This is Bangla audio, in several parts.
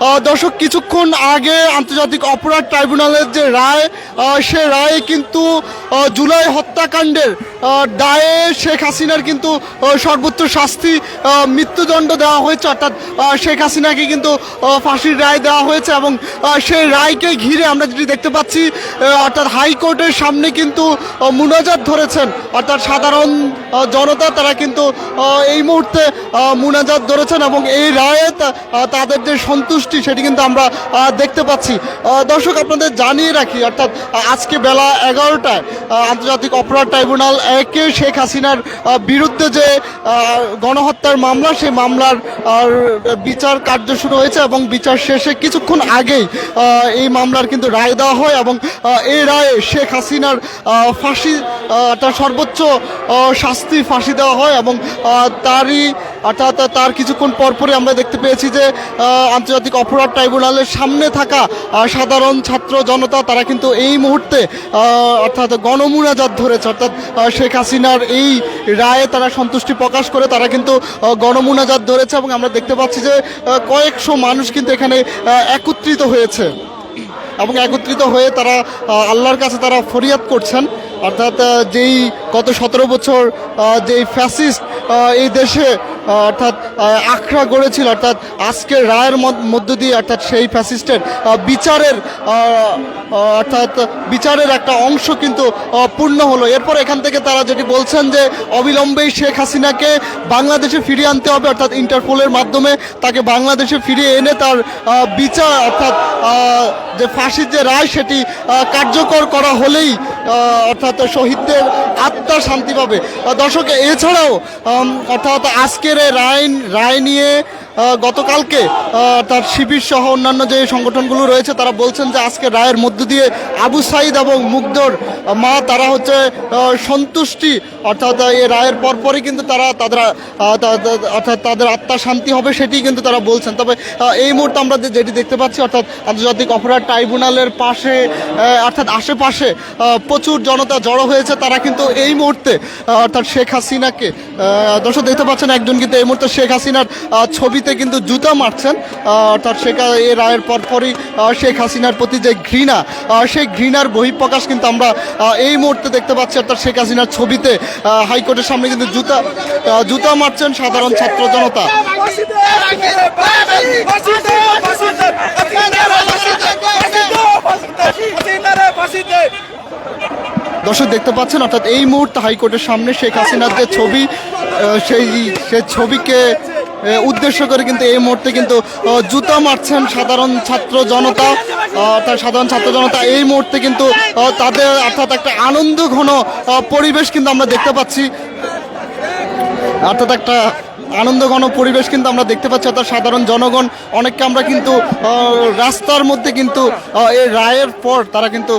দর্শক, কিছুক্ষণ আগে আন্তর্জাতিক অপরাধ ট্রাইব্যুনালের যে রায় সে রায়ে কিন্তু জুলাই হত্যাকাণ্ডের দায়ে শেখ হাসিনার কিন্তু সর্বোচ্চ শাস্তি মৃত্যুদণ্ড দেওয়া হয়েছে। অর্থাৎ শেখ হাসিনাকে কিন্তু ফাঁসির রায় দেওয়া হয়েছে এবং সেই রায়কে ঘিরে আমরা যেটি দেখতে পাচ্ছি অর্থাৎ হাইকোর্টের সামনে কিন্তু মুনাজাত ধরেছেন। অর্থাৎ সাধারণ জনতা তারা কিন্তু এই মুহূর্তে মুনাজাত ধরেছেন এবং এই রায়ে তাদের যে সন্তুষ্টি সেটি কিন্তু আমরা দেখতে পাচ্ছি। দর্শক, আপনাদের জানিয়ে রাখি, অর্থাৎ আজকে বেলা এগারোটায় আন্তর্জাতিক অপরাধ ট্রাইব্যুনাল একে শেখ হাসিনার বিরুদ্ধে যে গণহত্যার মামলা, সেই মামলার বিচার কার্য শুরু হয়েছে এবং বিচার শেষে কিছুক্ষণ আগেই এই মামলার কিন্তু রায় দেওয়া হয় এবং এই রায়ে শেখ হাসিনার ফাঁসি তার সর্বোচ্চ শাস্তি ফাঁসি দেওয়া হয় এবং তারই অর্থাৎ তার কিছুক্ষণ পরপরই আমরা দেখতে পেয়েছি যে আন্তর্জাতিক অপরাধ ট্রাইব্যুনালের সামনে থাকা সাধারণ ছাত্র জনতা, তারা কিন্তু এই মুহূর্তে অর্থাৎ গণমুনাজাত ধরেছে। অর্থাৎ শেখ হাসিনার এই রায়ে তারা সন্তুষ্টি প্রকাশ করে, তারা কিন্তু গণমুনাজাত ধরেছে এবং আমরা দেখতে পাচ্ছি যে কয়েকশো মানুষ কিন্তু এখানে একত্রিত হয়েছে। এবং একত্রিত হয়ে তারা আল্লাহর কাছে তারা ফরিয়াদ করছেন। অর্থাৎ যেই গত সতেরো বছর যেই ফ্যাসিস্ট এই দেশে অর্থাৎ আখড়া গড়েছিল, অর্থাৎ আজকের রায়ের মধ্য দিয়ে, অর্থাৎ সেই ফ্যাসিস্টের বিচারের অর্থাৎ বিচারের একটা অংশ কিন্তু পূর্ণ হলো। এরপর এখান থেকে তারা যেটি বলছেন যে, অবিলম্বেই শেখ হাসিনাকে বাংলাদেশে ফিরিয়ে আনতে হবে, অর্থাৎ ইন্টারপোলের মাধ্যমে তাকে বাংলাদেশে ফিরিয়ে এনে তার বিচার, অর্থাৎ যে ফাঁসির যে রায়, সেটি কার্যকর করা হলেই অর্থাৎ শহীদদের আত্মা শান্তি পাবে। দর্শক, এছাড়াও অর্থাৎ আজকের রায় রায় নিয়ে গতকালকে তার শিবির সহ অন্যান্য যে সংগঠনগুলো রয়েছে, তারা বলছেন যে আজকে রায়ের মধ্য দিয়ে আবু সাইদ এবং মুগ্ধর মা, তারা হচ্ছে সন্তুষ্টি, অর্থাৎ এই রায়ের পরপরই কিন্তু তারা তাদের অর্থাৎ তাদের আত্মা শান্তি হবে সেটি কিন্তু তারা বলছেন। তবে এই মুহূর্তে আমরা যেটি দেখতে পাচ্ছি, অর্থাৎ আন্তর্জাতিক অপরাধ ট্রাইব্যুনালের পাশে অর্থাৎ আশেপাশে প্রচুর জনতা জড়ো হয়েছে তারা কিন্তু এই মুহূর্তে অর্থাৎ শেখ হাসিনাকে দর্শক দেখতে পাচ্ছেন একজন কিন্তু এই মুহূর্তে শেখ হাসিনার ছবিতে কিন্তু জুতা মারছেন অর্থাৎ শেখ এই রায়ের পরপরই শেখ হাসিনার প্রতি যে ঘৃণা সেই ঘৃণার বহিঃপ্রকাশ কিন্তু আমরা এই মুহূর্তে দেখতে পাচ্ছি অর্থাৎ শেখ হাসিনার ছবিতে হাইকোর্টের সামনে কিন্তু জুতা জুতা মারছেন সাধারণ ছাত্র জনতা দর্শক দেখতে পাচ্ছেন, অর্থাৎ এই মুহূর্তে হাইকোর্টের সামনে শেখ হাসিনার যে ছবি সেই সেই ছবিকে উদ্দেশ্য করে কিন্তু এই মুহূর্তে কিন্তু জুতা মারছেন সাধারণ ছাত্র জনতা। অর্থাৎ সাধারণ ছাত্র জনতা এই মুহূর্তে কিন্তু তাদের অর্থাৎ একটা আনন্দ ঘন পরিবেশ কিন্তু আমরা দেখতে পাচ্ছি। অর্থাৎ একটা আনন্দ ঘন পরিবেশ কিন্তু আমরা দেখতে পাচ্ছি অর্থাৎ সাধারণ জনগণ অনেককে আমরা কিন্তু রাস্তার মধ্যে কিন্তু এই রায়ের পর তারা কিন্তু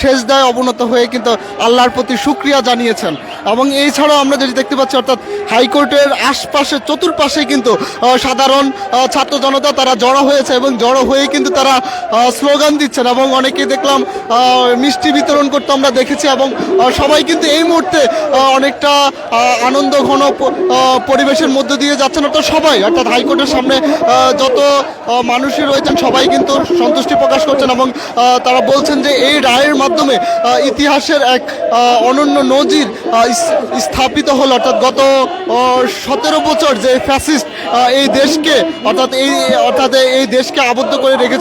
শেষ দায় অবনত হয়ে কিন্তু আল্লাহর প্রতি সুক্রিয়া জানিয়েছেন। এবং এছাড়াও আমরা যেটি দেখতে পাচ্ছি অর্থাৎ হাইকোর্টের আশপাশে চতুর্পাশে কিন্তু সাধারণ ছাত্র জনতা তারা জড়ো হয়েছে এবং জড়ো হয়ে কিন্তু তারা স্লোগান দিচ্ছেন এবং অনেকেই দেখলাম মিষ্টি বিতরণ করতে আমরা দেখেছি এবং সবাই কিন্তু এই মুহূর্তে অনেকটা আনন্দ ঘন প- আহ, পরিবেশের মধ্য দিয়ে যাচ্ছেন অর্থাৎ সবাই, অর্থাৎ হাইকোর্টের সামনে যত মানুষই রয়েছেন, সবাই কিন্তু সন্তুষ্টি প্রকাশ করছেন এবং তারা বলছেন যে এই রায়ের মাধ্যমে ইতিহাসের এক অনন্য নজির স্থাপিত হলো। অর্থাৎ গত সতেরো বছর যে ফ্যাসিস্ট এই দেশকে, অর্থাৎ এই অর্থাৎ এই দেশকে আবদ্ধ করে রেখেছে